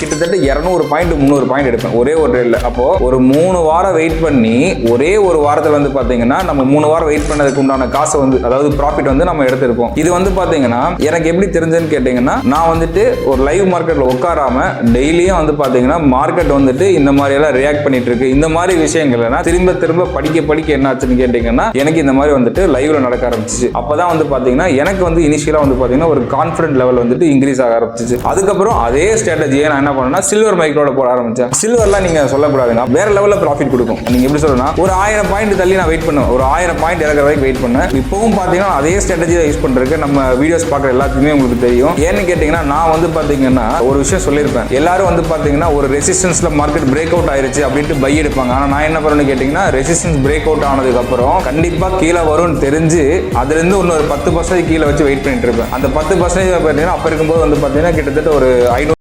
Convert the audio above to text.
கிட்டத்தட்ட இரநூறு பாயிண்ட் முந்நூறு பாயிண்ட் எடுப்பேன். ஒரே ஒரு ட்ரேடில் அப்போ ஒரு மூணு வாரம் வெயிட் பண்ணி ஒரே ஒரு வாரத்தில் வந்து பார்த்தீங்கன்னா நம்ம மூணு வாரம் வெயிட் பண்ணதுக்கு உண்டான காசை வந்து அதாவது ப்ராஃபிட் வந்து நம்ம எடுத்திருப்போம். இது வந்து பார்த்தீங்கன்னா எனக்கு எப்படி தெரிஞ்சதுன்னு கேட்டிங்கன்னா நான் வந்துட்டு ஒரு லைவ் மார்க்கெட்டில் உட்காராம டெய்லியும் வந்து பார்த்தீங்கன்னா மார்க்கெட் வந்துட்டு இந்த மாதிரி எல்லாம் ரியாக்ட் பண்ணிட்டு இருக்கு. இந்த மாதிரி விஷயங்கள் எல்லாம் திரும்ப திரும்ப படிக்க படிக்க என்ன ஆச்சுன்னு கேட்டிங்கன்னா எனக்கு இந்த மாதிரி வந்துட்டு லைவ்ல நடக்க ஆரம்பிச்சிச்சு. அப்பதான் வந்து பார்த்தீங்கன்னா எனக்கு வந்து இனிஷியலாக வந்து பார்த்தீங்கன்னா ஒரு கான்ஃபிடன்ட் லெவல் வந்துட்டு இன்க்ரீஸ் ஆக ஆரம்பிச்சிச்சு. அதுக்கப்புறம் அதே ஸ்ட்ராட்டஜியை நான் என்ன பண்ணேன்னா சில்வர் மைக்ரோட போட ஆரம்பிச்சேன். சில்வர்லாம் நீங்க சொல்லக்கூடாதுன்னா வேற லெவலில் ப்ராஃபிட் கொடுக்கும். நீங்க எப்படி சொல்லணும்னா ஒரு ஆயிரம் பாயிண்ட் தள்ளி நான் வெயிட் பண்ணுவேன். ஒரு ஆயிரம் பாயிண்ட் இறக்குற வரைக்கும் வெயிட் பண்ணேன் இப்பவும் பார்த்தீங்கன்னா அதே ஸ்ட்ராட்டஜி தான் யூஸ் பண்றதுக்கு நம்ம வீடியோஸ் பார்க்குற எல்லாத்துக்குமே உங்களுக்கு தெரியும். ஏன்னு கேட்டிங்கன்னா நான் வந்து பார்த்தீங்கன்னா ஒரு விஷயம் சொல்லியிருப்பேன். எல்லாரும் வந்து பார்த்தீங்கன்னா ஒரு ரெசிஸ்டன்ஸ்ல மார்க்கெட் பிரேக் அவுட் ஆயிருச்சு அப்படின்ட்டு பை எடுப்பாங்க. ஆனால் நான் என்ன பண்ணேன்னு கேட்டிங்கன்னா ரெசிஸ்டன்ஸ் பிரேக் அவுட் ஆனதுக்கு அப்புறம் கண்டிப்பாக கீழே வரும்னு தெரிஞ்சு அதுலேருந்து இன்னொரு பத்து பர்சன்டேஜ் கீழே வச்சு வெயிட் பண்ணிட்டு இருப்பேன். அந்த பத்து பர்சன்டேஜ் பார்த்தீங்கன்னா அப்போ இருக்கும்போது வந்து பார்த்தீங்கன்னா கிட்டத்தட்ட ஒரு ஐநூறு